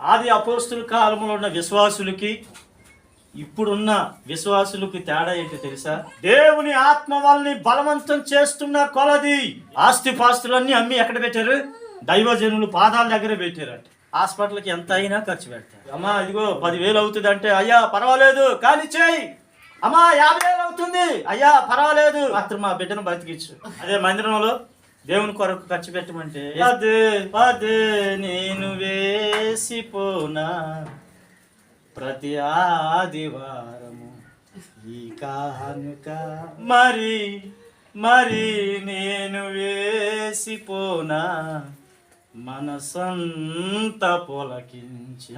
ఆది అపోస్తుల కాలంలో ఉన్న విశ్వాసులకి ఇప్పుడున్న విశ్వాసులకి తేడా ఏంటి తెలుసా? దేవుని ఆత్మ వాళ్ళని బలవంతం చేస్తున్న కొలది ఆస్తి పాస్తులన్నీ అమ్మి ఎక్కడ పెట్టారు? దైవజనులు పాదాల దగ్గర పెట్టారట. హాస్పిటల్కి ఎంత అయినా ఖర్చు పెడతారు. అమ్మా ఇదిగో పదివేలు అవుతుంది అంటే అయ్యా పర్వాలేదు కానీ చేయి. అమ్మా యాభై వేలు అవుతుంది. అయ్యా పర్వాలేదు. మాత్రం మా బిడ్డను బతికించు. అదే మందిరంలో దేవుని కొరకు ఖర్చు పెట్టమంటే అదే అదే నేను వే చేసిపోనా? ప్రతి ఆదివారము ఈ కానుక మరి మరి నేను వేసిపోనా? మనసంత పులకించి.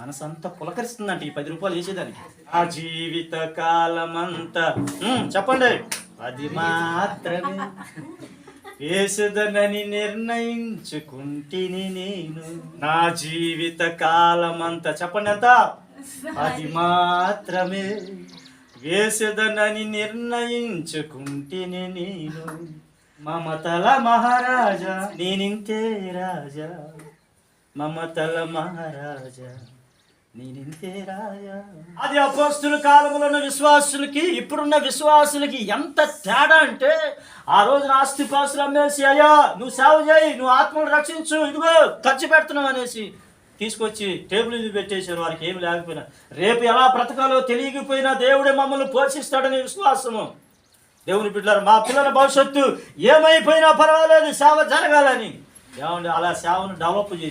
మనసంతా పులకరిస్తుందంట ఈ పది రూపాయలు వేసేదానికి. ఆ జీవిత కాలమంతా. చెప్పండి. అది మాత్రమే. వేసుదనని నిర్ణయించుకుంటిని నేను. నా జీవిత కాలమంతా చెప్పనంత? అది మాత్రమే. వేసుదనని నిర్ణయించుకుంటిని నేను. మమతల మహారాజా నేనింతే రాజా. మమతల మహారాజా. అది అపోస్తుల కాలంలో ఉన్న విశ్వాసులకి ఇప్పుడున్న విశ్వాసులకి ఎంత తేడా అంటే ఆ రోజున ఆస్తి పాస్తులు అమ్మేసి అయ్యా నువ్వు సేవ చేయి నువ్వు ఆత్మను రక్షించు ఇదిగో ఖర్చు పెడుతున్నావు అనేసి తీసుకొచ్చి టేబుల్ మీద పెట్టేశారు. వారికి ఏమి లేకపోయినా. రేపు ఎలా బ్రతకాలో తెలియకపోయినా దేవుడే మమ్మల్ని పోషిస్తాడనే విశ్వాసము. దేవుని బిడ్డలారు మా పిల్లల భవిష్యత్తు ఏమైపోయినా పర్వాలేదు సేవ జరగాలని. ఏమండి అలా సేవను డెవలప్ చేసి